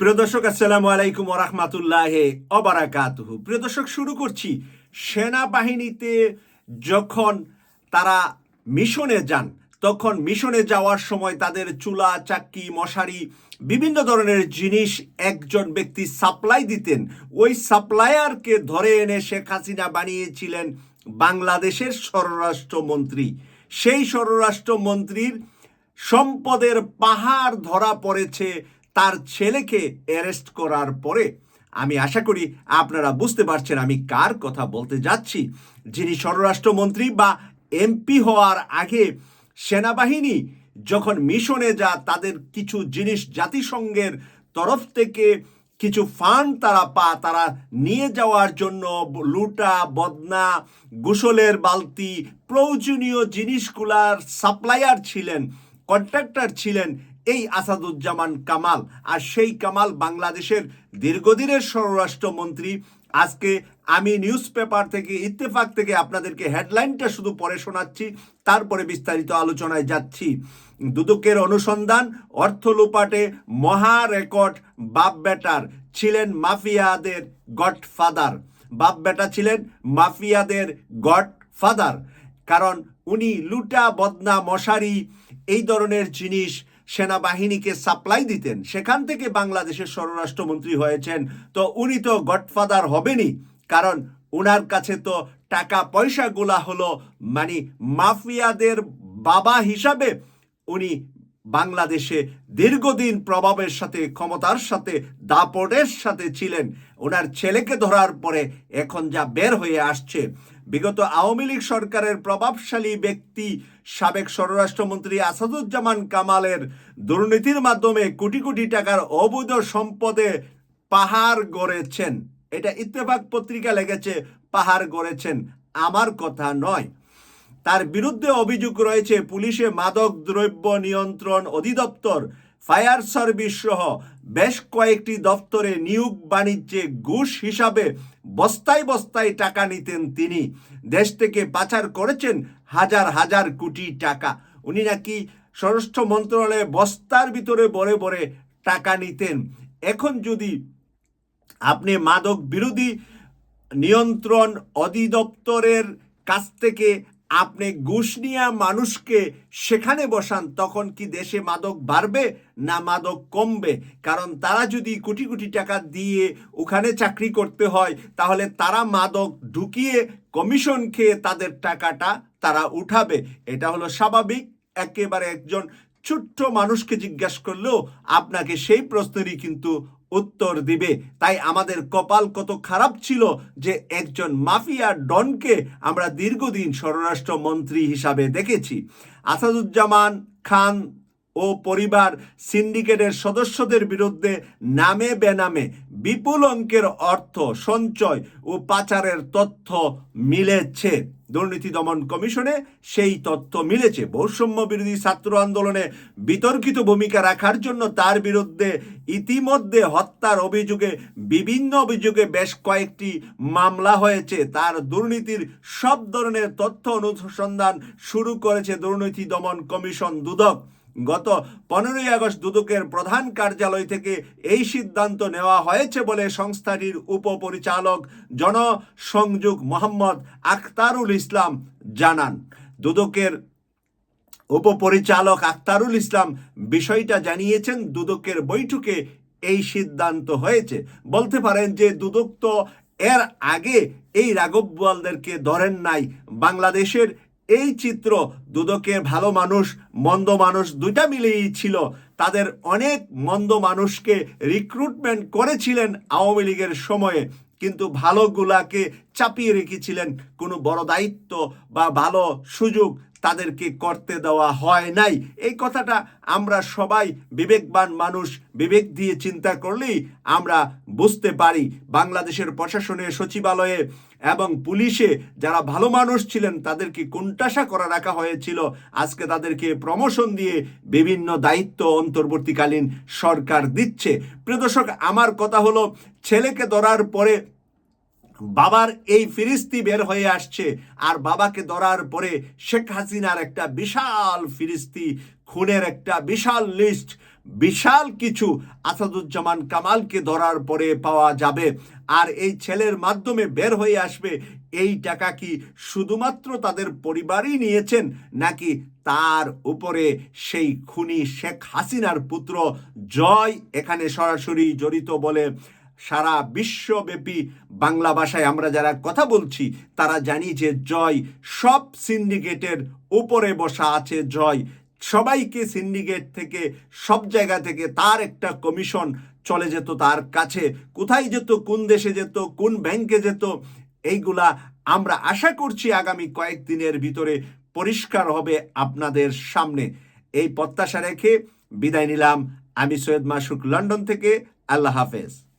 প্রিয় দর্শক, আসসালামু আলাইকুম ওরহমাতুল্লাহ অবারাকাতুহু প্রিয় দর্শক, শুরু করছি। সেনাবাহিনীতে যখন তারা মিশনে যান, তখন মিশনে যাওয়ার সময় তাদের চুলা চাক্কি মশারি, বিভিন্ন ধরনের জিনিস একজন ব্যক্তি সাপ্লাই দিতেন। ওই সাপ্লায়ারকে ধরে এনে শেখ হাসিনা বানিয়েছিলেন বাংলাদেশের স্বরাষ্ট্রমন্ত্রী। সেই স্বরাষ্ট্রমন্ত্রীর সম্পদের পাহাড় ধরা পড়েছে তার ছেলেকে অ্যারেস্ট করার পরে আমি আশা করি আপনারা বুঝতে পারছেন আমি কার কথা বলতে যাচ্ছি। যিনি স্বরাষ্ট্রমন্ত্রী বা এমপি হওয়ার আগে সেনাবাহিনী যখন মিশনে যা তাদের কিছু জিনিস জাতিসংঘের তরফ থেকে কিছু ফান্ড তারা পা তারা নিয়ে যাওয়ার জন্য লুটা, বদনা, গোসলের বালতি, প্রয়োজনীয় জিনিসগুলার সাপ্লায়ার ছিলেন, কন্ট্রাক্টর ছিলেন এই আসাদুজ্জামান কামাল আর সেই কামাল বাংলাদেশের দীর্ঘদিনের স্বরাষ্ট্রমন্ত্রী। আজকে আমি নিউজ পেপার থেকে, ইত্তেফাক থেকে আপনাদেরকে হেডলাইনটা শুধু পড়ে শোনাচ্ছি, তারপরে বিস্তারিত আলোচনায় যাচ্ছি। দুদকের অনুসন্ধান, অর্থ লুপাটে মহা রেকর্ড, বাপ বেটার, ছিলেন মাফিয়াদের গডফাদার। বাপ বেটা ছিলেন মাফিয়াদের গডফাদার। কারণ উনি লুটা বদনা মশারি, এই ধরনের জিনিস সেনাবাহিনীকে সাপ্লাই দিতেন। সেখান থেকে বাংলাদেশের স্বরাষ্ট্রমন্ত্রী হয়েছেন। তো উনি তো গডফাদার হবেনই, কারণ উনার কাছে তো টাকা পয়সাগুলা হলো মানে মাফিয়াদের বাবা হিসাবে উনি বাংলাদেশে দীর্ঘদিন প্রভাবের সাথে, ক্ষমতার সাথে, দাপটের সাথে ছিলেন। ওনার ছেলেকে ধরার পরে এখন যা বের হয়ে আসছে বিগত আওয়ামী লীগ সরকারের প্রভাবশালী ব্যক্তি সাবেক স্বরাষ্ট্রমন্ত্রী আসাদুজ্জামান কামালের দুর্নীতির মাধ্যমে কোটি কোটি টাকার অবৈধ সম্পদে পাহাড় গড়েছেন। এটা ইত্তেফাক পত্রিকা লেগেছে পাহাড় গড়েছেন। আমার কথা নয়। তার বিরুদ্ধে অভিযোগ রয়েছে, পুলিশে মাদক দ্রব্য নিয়ন্ত্রণ অধিদপ্তর, ফায়ার সার্ভিস সহ বেশ কয়েকটি দপ্তরে নিয়োগ বাণিজ্যে ঘুষ হিসাবে বস্তায় বস্তায় টাকা নিতেন তিনি। দেশ থেকে পাচার করেছেন হাজার হাজার কোটি টাকা। উনি নাকি স্বরাষ্ট্র মন্ত্রণালয়ে বস্তার ভিতরে বড়ে বড়ে টাকা নিতেন। এখন যদি আপনি মাদক বিরোধী নিয়ন্ত্রণ অধিদপ্তরের কাছ থেকে আপনি ঘুষ নিয়ে মানুষকে সেখানে বসান, তখন কি দেশে মাদক বাড়বে না মাদক কমবে? কারণ তারা যদি কোটি কোটি টাকা দিয়ে ওখানে চাকরি করতে হয়, তাহলে তারা মাদক ঢুকিয়ে কমিশন খেয়ে তাদের টাকাটা তারা উঠাবে। এটা হলো স্বাভাবিক। একেবারে একজন ছোট্ট মানুষকে জিজ্ঞাসা করলেও আপনাকে সেই প্রশ্নেরই কিন্তু উত্তর দিবে। তাই আমাদের কপাল কত খারাপ ছিল যে একজন মাফিয়া ডনকে আমরা দীর্ঘদিন স্বরাষ্ট্র মন্ত্রী হিসাবে দেখেছি। আসাদুজ্জামান খান ও পরিবার সিন্ডিকেটের সদস্যদের বিরুদ্ধে নামে বেনামে বিপুল অঙ্কের অর্থ সঞ্চয় ও পাচারের তথ্য মিলেছে। দুর্নীতি দমন কমিশনে সেই তথ্য মিলেছে। বৈষম্য বিরোধী ছাত্র আন্দোলনে বিতর্কিত ভূমিকা রাখার জন্য তার বিরুদ্ধে ইতিমধ্যে হত্যার অভিযোগে, বিভিন্ন অভিযোগে বেশ কয়েকটি মামলা হয়েছে। তার দুর্নীতির সব ধরনের তথ্য অনুসন্ধান শুরু করেছে দুর্নীতি দমন কমিশন দুদক। গত পনেরোই আগস্ট দুদকের প্রধান কার্যালয় থেকে এই সিদ্ধান্ত নেওয়া হয়েছে বলে সংস্থাটির উপপরিচালক জনসংযোগ মোহাম্মদ আখতারুল ইসলাম জানান। দুদকের উপপরিচালক আখতারুল ইসলাম বিষয়টা জানিয়েছেন, দুদকের বৈঠকে এই সিদ্ধান্ত হয়েছে। বলতে পারেন যে দুদক তো এর আগে এই রাঘব বোয়ালদেরকে ধরেন নাই। বাংলাদেশের এই চিত্র দুদকের ভালো মানুষ, মন্দ মানুষ দুইটা মিলেই ছিল। তাদের অনেক মন্দ মানুষকে রিক্রুটমেন্ট করেছিলেন আওয়ামী লীগের সময়ে, কিন্তু ভালোগুলাকে চাপিয়ে রেখেছিলেন কোনো বড় দায়িত্ব বা ভালো সুযোগ তাদেরকে করতে দেওয়া হয় নাই। এই কথাটা আমরা সবাই বিবেকবান মানুষ, বিবেক দিয়ে চিন্তা করলেই আমরা বুঝতে পারি। বাংলাদেশের প্রশাসনে, সচিবালয়ে এবং পুলিশে যারা ভালো মানুষ ছিলেন, তাদেরকে কোনটাসা করা রাখা হয়েছিল। আজকে তাদেরকে প্রমোশন দিয়ে বিভিন্ন দায়িত্ব অন্তর্বর্তীকালীন সরকার দিচ্ছে। প্রিয় দর্শক, আমার কথা হলো, ছেলেকে ধরার পরে বাবার এই ফিরিস্তি বের হয়ে আসছে আর বাবাকে ধরার পরে শেখ হাসিনার একটা বিশাল ফিরিস্তি, খুনের একটা বিশাল লিস্ট বিশাল কিছু আসাদুজ্জামান কামালকে ধরার পরে পাওয়া যাবে। আর এই ছেলের মাধ্যমে বের হয়ে আসবে, এই টাকা কি শুধুমাত্র তাদের পরিবারই নিয়েছেন, নাকি তার উপরে সেই খুনি শেখ হাসিনার পুত্র জয় এখানে সরাসরি জড়িত বলে সারা বিশ্বব্যাপী বাংলা ভাষায় আমরা যারা কথা বলছি, তারা জানি যে জয় সব সিন্ডিকেটের উপরে বসা আছে জয়। সবাইকে সিন্ডিকেট থেকে, সব জায়গা থেকে তার একটা কমিশন চলে যেত তার কাছে। কোথায় যেত, কোন দেশে যেত, কোন ব্যাংকে যেত, এইগুলা আমরা আশা করছি আগামী কয়েকদিনের ভিতরে পরিষ্কার হবে আপনাদের সামনে। এই প্রত্যাশা রেখে বিদায় নিলাম। আমি সৈয়দ মাসুক, লন্ডন থেকে। আল্লাহ হাফেজ।